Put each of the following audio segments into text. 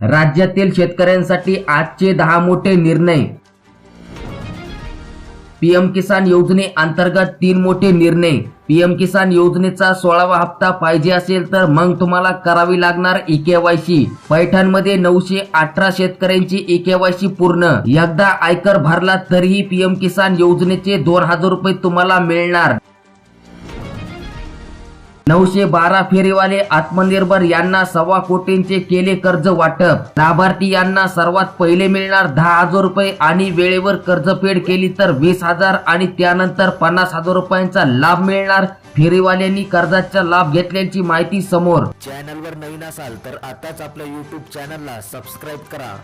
राज्यातील शेतकऱ्यांसाठी आजचे दहा मोठे निर्णय. पीएम किसान योजने अंतर्गत तीन मोठे निर्णय. पीएम किसान योजनेचा सोळावा हप्ता पाहिजे असेल तर मग तुम्हाला करावी लागणार इकेवायसी पैठणमध्ये नऊशे अठरा शेतकऱ्यांची इकेवायसी पूर्ण. एकदा आयकर भरला तरीही पीएम किसान योजनेचे दोन हजार रुपये तुम्हाला मिळणार. नऊशे बारा फेरीवाले आत्मनिर्भर यांना सव्वा कोटींचे केले कर्ज वाटप. लाभार्थी यांना सर्वात पहिले मिळणार दहा हजार रुपये आणि वेळेवर कर्जफेड केली तर वीस हजार आणि त्यानंतर पन्नास हजार रुपयांचा लाभ मिळणार. फेरीवाल्यांनी कर्जाचा लाभ घेतल्याची माहिती समोर. चॅनलवर नवीन असाल तर आताच आपल्या यूट्यूब चॅनलला सबस्क्राईब करा.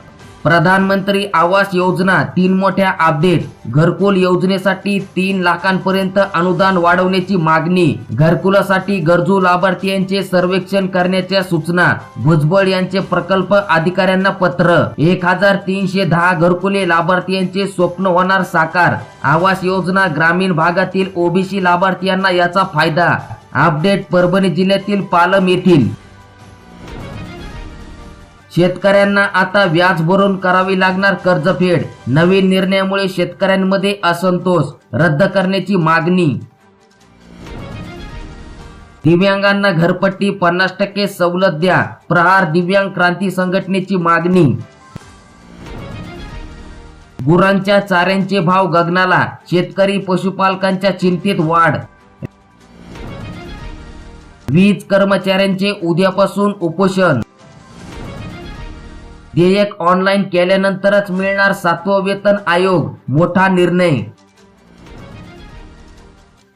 प्रधानमंत्री आवास योजना तीन मोठ्या अपडेट. घरकुल योजनेसाठी तीन लाखांपर्यंत अनुदान वाढवण्याची मागणी. घरकुलासाठी गरजू लाभार्थीयांचे सर्वेक्षण करण्याच्या सूचना. भुजबळ यांचे प्रकल्प अधिकाऱ्यांना पत्र. एक हजार तीनशे दहा घरकुले लाभार्थीयांचे स्वप्न होणार साकार. आवास योजना ग्रामीण भागातील ओबीसी लाभार्थीयांना याचा फायदा. अपडेट परभणी जिल्ह्यातील पालम येथील शेतकऱ्यांना आता व्याज भरून करावी लागणार कर्जफेड. नवीन निर्णयामुळे शेतकऱ्यांमध्ये असंतोष. रद्द करण्याची मागणी. दिव्यांगांना घरपट्टी पन्नास टक्के सवलत द्या. प्रहार दिव्यांग क्रांती संघटनेची मागणी. गुरांच्या चाऱ्यांचे भाव गगनाला. शेतकरी पशुपालकांच्या चिंतेत वाढ. वीज कर्मचाऱ्यांचे उद्यापासून उपोषण. देयक ऑनलाईन केल्यानंतरच मिळणार सातवं वेतन आयोग. मोठा निर्णय.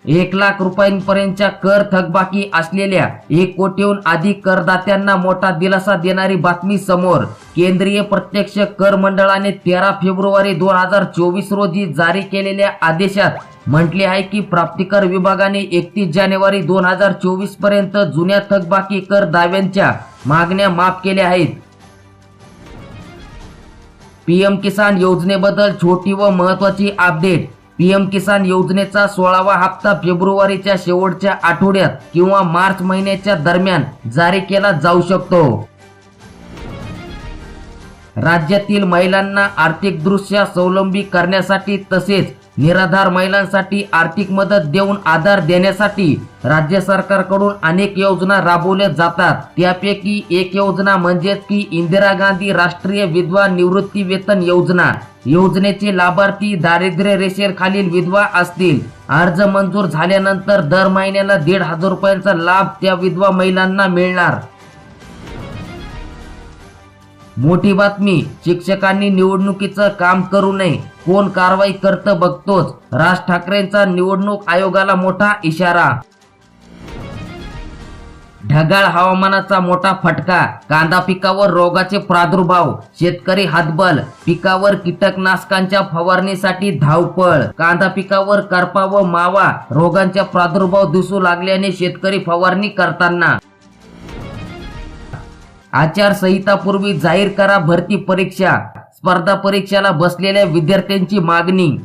एक लाख रुपयांपर्यंतच्या कर थकबाकी असलेल्या एक कोटीहून अधिक करदात्यांना मोठा दिलासा देणारी बातमी समोर. केंद्रीय प्रत्यक्ष कर मंडळाने तेरा फेब्रुवारी दोन हजार चोवीस रोजी जारी केलेल्या आदेशात म्हटले आहे की प्राप्तिकर विभागाने एकतीस जानेवारी दोन हजार चोवीसपर्यंत जुन्या थकबाकी कर दाव्यांच्या मागण्या माफ केल्या आहेत. पीएम किसान योजनेबद्दल छोटी व महत्वाची अपडेट पीएम किसान योजनेचा सोळावा हप्ता फेब्रुवारीच्या शेवटच्या आठवड्यात किंवा मार्च महिन्याच्या दरम्यान जारी केला जाऊ शकतो. राज्यातील महिलांना आर्थिकदृष्ट्या स्वावलंबी करण्यासाठी तसेच निराधार महिलांसाठी आर्थिक मदत देऊन आधार देण्यासाठी राज्य सरकारकडून अनेक योजना राबवल्या जातात. त्यापैकी एक योजना म्हणजेच की इंदिरा गांधी राष्ट्रीय विधवा निवृत्ती वेतन योजना. योजनेचे लाभार्थी दारिद्र्य रेषेखालील विधवा असतील. अर्ज मंजूर झाल्यानंतर दर महिन्याला दीड हजार रुपयांचा लाभ त्या विधवा महिलांना मिळणार. मोठी बातमी शिक्षकांनी निवडणुकीचं काम करू नये कोण कारवाई करतं बघतोच. राज ठाकरेंचा निवडणूक आयोगाला मोठा इशारा. ढगाळ हवामानाचा मोठा फटका कांदा पिकावर रोगाचे प्रादुर्भाव शेतकरी हातबल पिकावर कीटकनाशकांच्या फवारणीसाठी धावपळ कांदा पिकावर करपा व मावा रोगांचा प्रादुर्भाव दिसू लागल्याने शेतकरी फवारणी करताना. आचारसंहितापूर्वी जाहीर करा भरती परीक्षा. स्पर्धा परीक्षेला बसलेल्या विद्यार्थ्यांची मागणी.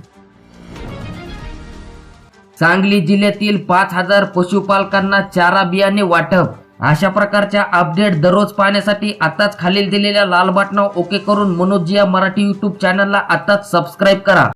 सांगली जिल्ह्यातील पाच हजार पशुपालकांना चारा बियाणे वाटप. अशा प्रकारच्या अपडेट दररोज पाहण्यासाठी आताच खालील दिलेल्या लाल बटनावर ओके करून मनोज जिया मराठी युट्यूब चॅनलला आताच सबस्क्राईब करा.